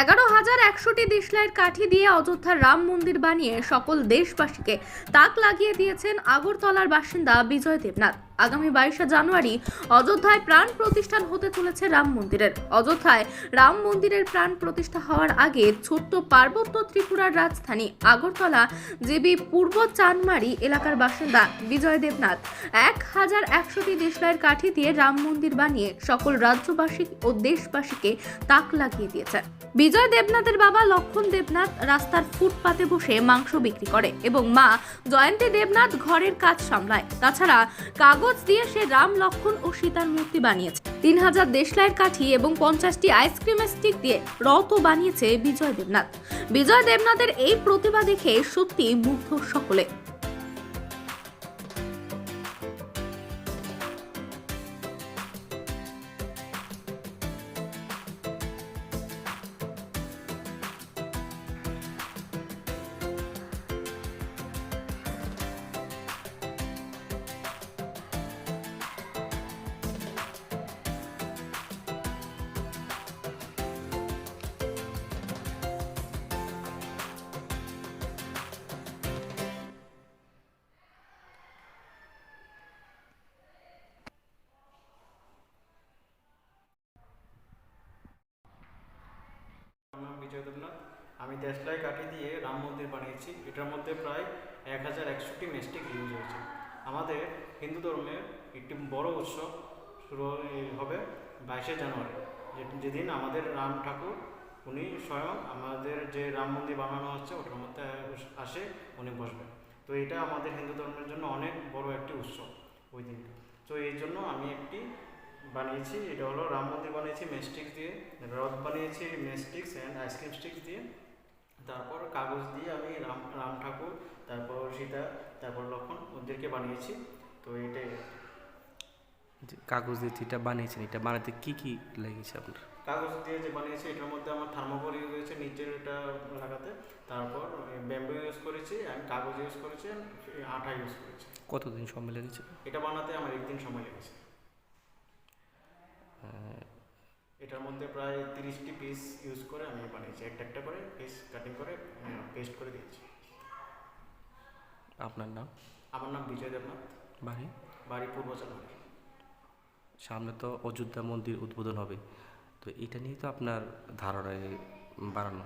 এগারো হাজার একশোটি দিশলাইয়ের কাঠি দিয়ে অযোধ্যার রাম মন্দির বানিয়ে সকল দেশবাসীকে তাক লাগিয়ে দিয়েছেন আগরতলার বাসিন্দা বিজয় দেবনাথ। আগামী বাইশে জানুয়ারি অযোধ্যায় প্রাণ প্রতিষ্ঠান হতে চলেছে রাম মন্দিরের। অযোধ্যায় রাম মন্দিরের প্রাণ প্রতিষ্ঠা হওয়ার আগে ছোট্ট পার্বত্য ত্রিপুরার রাজধানী আগরতলা জেবি পূর্ব চানমারি এলাকার বাসিন্দা বিজয় দেবনাথ। এক হাজার একশোটি দেশলাইয়ের কাঠি দিয়ে রাম মন্দির বানিয়ে সকল রাজ্যবাসী ও দেশবাসীকে তাক লাগিয়ে দিয়েছে। বিজয় দেবনাথের বাবা লক্ষণ দেবনাথ রাস্তার ফুটপাতে বসে মাংস বিক্রি করে এবং মা জয়ন্তী দেবনাথ ঘরের কাজ সামলায়। তাছাড়া কাগজ দিয়ে সে রাম লক্ষণ ও সীতার মূর্তি বানিয়েছে। তিন হাজার দেশলাইয়ের কাঠি এবং পঞ্চাশটি আইসক্রিমের স্টিক দিয়ে রথ বানিয়েছে বিজয় দেবনাথ। বিজয় দেবনাথের এই প্রতিভা দেখে সত্যি মুগ্ধ সকলে। আমার নাম বিজয় দেবনাথ। আমি দেশলাই কাঠি দিয়ে রাম মন্দির বানিয়েছি। এটার মধ্যে প্রায় এক হাজার একশোটি মেস্টিক ইউজ হয়েছে। আমাদের হিন্দু ধর্মের একটি বড় উৎসব শুরু হবে বাইশে জানুয়ারি। যেদিন আমাদের রাম ঠাকুর, উনি স্বয়ং আমাদের যে রাম মন্দির বানানো হচ্ছে, ওটার মধ্যে আসে, উনি বসবেন। তো এটা আমাদের হিন্দু ধর্মের জন্য অনেক বড় একটি উৎসব ওই দিনটা। তো এই জন্য আমি একটি বানিয়েছি এটা হলো রাম মন্দির বানিয়েছি মেস্টিক্স দিয়ে রথ বানিয়েছি মেস্টিক্স অ্যান্ড আইসক্রিম স্টিক্স দিয়ে। তারপর কাগজ দিয়ে আমি রাম রাম ঠাকুর তারপর সীতা তারপর লক্ষণ ওদেরকে বানিয়েছি। তো এটাই কাগজ দিয়ে যেটা বানিয়েছেন এটা বানাতে কি কি লেগেছে আপনার? কাগজ দিয়ে যে বানিয়েছি এটার মধ্যে আমার থার্মোকল ইউজ হয়েছে নিচের এটা লাগাতে। তারপর ব্যাম্বু ইউজ করেছি অ্যান্ড কাগজ ইউজ করেছি আঠা ইউজ করেছি। কতদিন সময় লেগেছে? এটা বানাতে আমার একদিন সময় লেগেছে। এটার মধ্যে প্রায় তিরিশটি পিস ইউজ করে আমি বানিয়েছি। একটা একটা করে পিস কাটিং করে পেস্ট করে দিয়েছি। আপনার নাম? আমার নাম বিজয় দেবনাথ। বাড়ি? বাড়ি পূর্ব চালমারি সামনে তো অযোধ্যা মন্দির উদ্বোধন হবে। তো এটা নিয়ে তো আপনার ধারণায় বাড়ানো